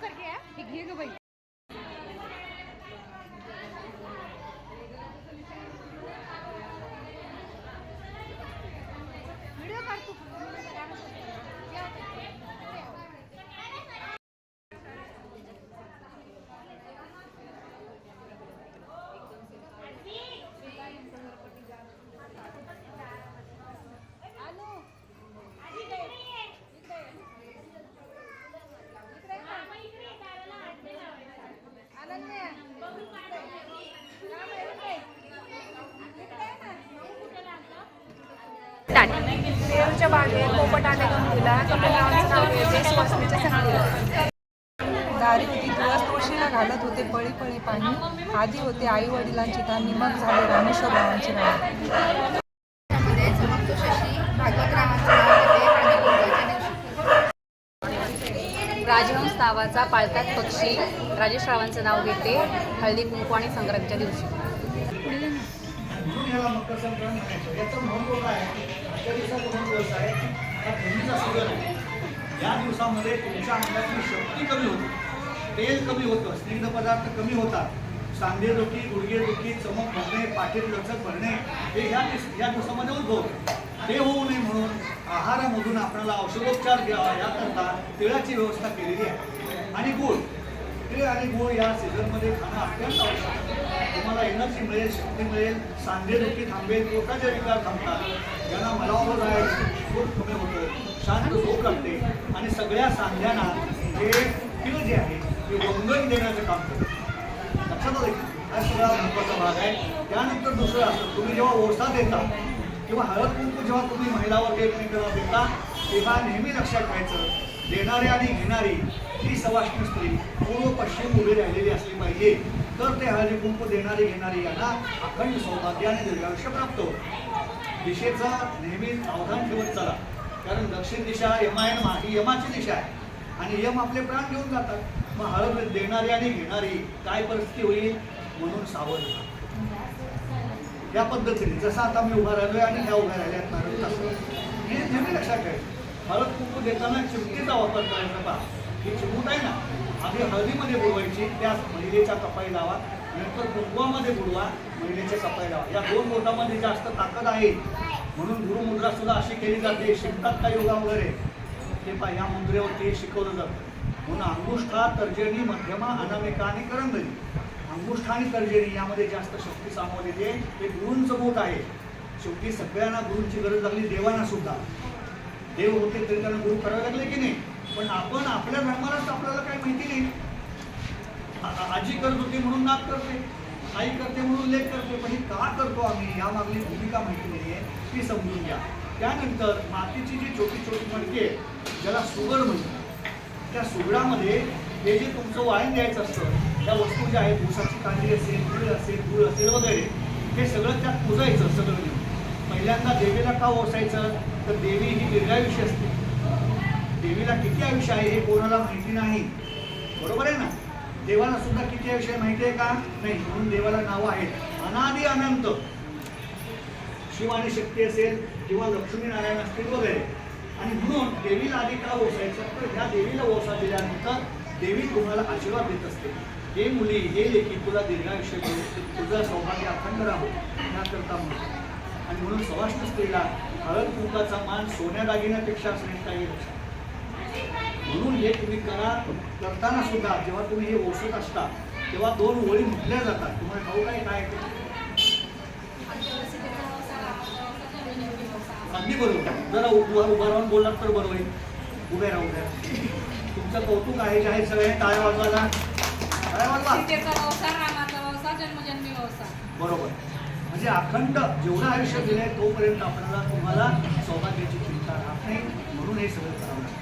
करके आहे घे भाई देवीच्या बागेत पोपट आले गंगूला कपिलरावांचं नाव घ्यायचे सुवासनीच्या संगतीला दारी होती तुळस तुळशीला घालत होते पळी पळी पाणी. आधी होते आई वडिलांची तानी मग झाले रामेश्वर रावांची नाव राजहंस नावाचा पाळतात पक्षी. राजेश रावांचं नाव घेते हळदी कुंकू आणि संक्रांतीच्या दिवशी. म्हणून याला मकर आहे हा थंडीचा सीझन आहे या दिवसामध्ये तुमच्या अंगातली शक्ती कमी होते. तेल कमी होतं स्निग्ध पदार्थ कमी होतात. सांधे दुखी गुडघे दुखी चमक भरणे पाठीत लचक भरणे हे ह्या दिवस या दिवसामध्ये उद्भवतं ते होऊ नये म्हणून आहारामधून आपल्याला औषधोपचार द्यावा याकरता तिळाची व्यवस्था केलेली आहे. आणि गुळ. तिळ आणि गुळ या सीझनमध्ये खाणं अत्यंत आवश्यक आहे. तुम्हाला एनर्जी मिळेल शक्ती मिळेल सांधेदुखी थांबेल पोटाचे विकार थांबतात ज्यांना मलावर जायचं पोट कमी होतं शांत झोप लागते. आणि सगळ्या सांध्यांना हे तीळ जे आहे ते वंगण देण्याचं काम करतं. लक्षात आलं की? हा सगळा महत्त्वाचा भाग आहे. त्यानंतर दुसरं असतं तुम्ही जेव्हा ओसा देता किंवा हळद कुंकू जेव्हा तुम्ही महिलावर एकमेकांना देता तेव्हा नेहमी लक्षात ठेवायचं देणारी आणि घेणारी ही सवाष्णी स्त्री पूर्व पश्चिम उभी राहिलेली असली पाहिजे. तर ते हळदी कुंकू देणारी घेणारी यांना अखंड सौभाग्य आणि दीर्घायुष्य प्राप्त होतं. दिशेचा नेहमी सावधान ठेवत चला. कारण दक्षिण दिशा यमायन ही यमाची दिशा आहे. आणि यम आपले प्राण घेऊन जातात. मग हळद देणारी आणि घेणारी काय परिस्थिती होईल? म्हणून सावध या पद्धतीने जसं आता मी उभा राहिलोय आणि ह्या उभ्या राहिल्यात नारळ तसं. हे नेहमी लक्षात ठेवायचं हळद कुंकू देताना चिमटीचा वापर करायचा पहा. ही चिमूट आहे ना आधी हळदीमध्ये बोलवायची त्या महिलेच्या कपाई लावा. नंतर कुंकवामध्ये बुडवा महिलेचे कपाई लावा या दोन बोटामध्ये जास्त ताकद आहे. म्हणून गुरुमुद्रा सुद्धा अशी केली जाते शिकतात का योगा वगैरे? ते पा या मुद्रेवरती शिकवलं जातं. म्हणून अंगुष्ठा तर्जनी मध्यमा अनामिका आणि करंगली. अंगुष्ठा आणि तर्जनी यामध्ये जास्त शक्ती सामावलेली आहे हे गुरूंचं बोट आहे. शेवटी सगळ्यांना गुरूंची गरज लागली देवांना सुद्धा. देव होते तरी त्यांना गुरु करावे लागले की नाही? पण आपण आपल्या धर्मालाच आपल्याला काही माहिती नाही. आजी करत होती म्हणून नाक करते आई करते म्हणून लेख करते पण हे का करतो आम्ही? या मागली भूमिका माहिती नाही आहे ती समजून घ्या. त्यानंतर मातीची जी छोटी छोटी मडकी आहे ज्याला सुगड म्हणतात त्या सुगडामध्ये हे जे तुमचं वाईन द्यायचं असतं त्या वस्तू ज्या आहेत ऊसाची कांडी असेल तीळ असेल गुळ असेल वगैरे हे सगळं त्यात पुजायचं सगळं घेऊन. पहिल्यांदा देवीला का ओसायचं? तर देवी ही दीर्घायुष्य असते. देवीला किती आयुष्य आहे हे कोणाला माहिती नाही. बरोबर देवाला सुद्धा किती विषय माहितीये माहिती आहे का? नाही म्हणून देवाला नावं आहेत. अनादि अनंत. शिव आणि शक्ती असेल किंवा लक्ष्मी नारायण असतील वगैरे. आणि म्हणून देवीला आधी का ओसायचं? तर ह्या देवीला ओसा दिल्यानंतर देवी तुम्हाला आशीर्वाद देत असते. हे मुली हे लेखी तुला दीर्घायुष्य तुझा तुझं सौभाग्य अखंड राहो याकरता म्हणून. आणि म्हणून सवाष्ण स्त्रीला हळद कुंकाचा मान सोन्या दागिन्यापेक्षा श्रेष्ठ काही लक्षात म्हणून हे तुम्ही करा करताना सुद्धा जेव्हा तुम्ही हे ओसत असता तेव्हा दोन ओळी म्हटल्या जातात. तुम्हाला आहे काय? ते? अगदी बरोबर. जरा उभा उभा राहून बोललात तर बरोबर आहे उभे राहू द्या. तुमचं कौतुक आहे जे आहे सगळे? टाळ्या वाजवायला? टाळ्या वाजवा. बरोबर. म्हणजे अखंड जेवढं आयुष्य दिलंय तोपर्यंत आपल्याला तुम्हाला सौभाग्याची चिंता राहत नाही. म्हणून हे सगळं करावं लागतं.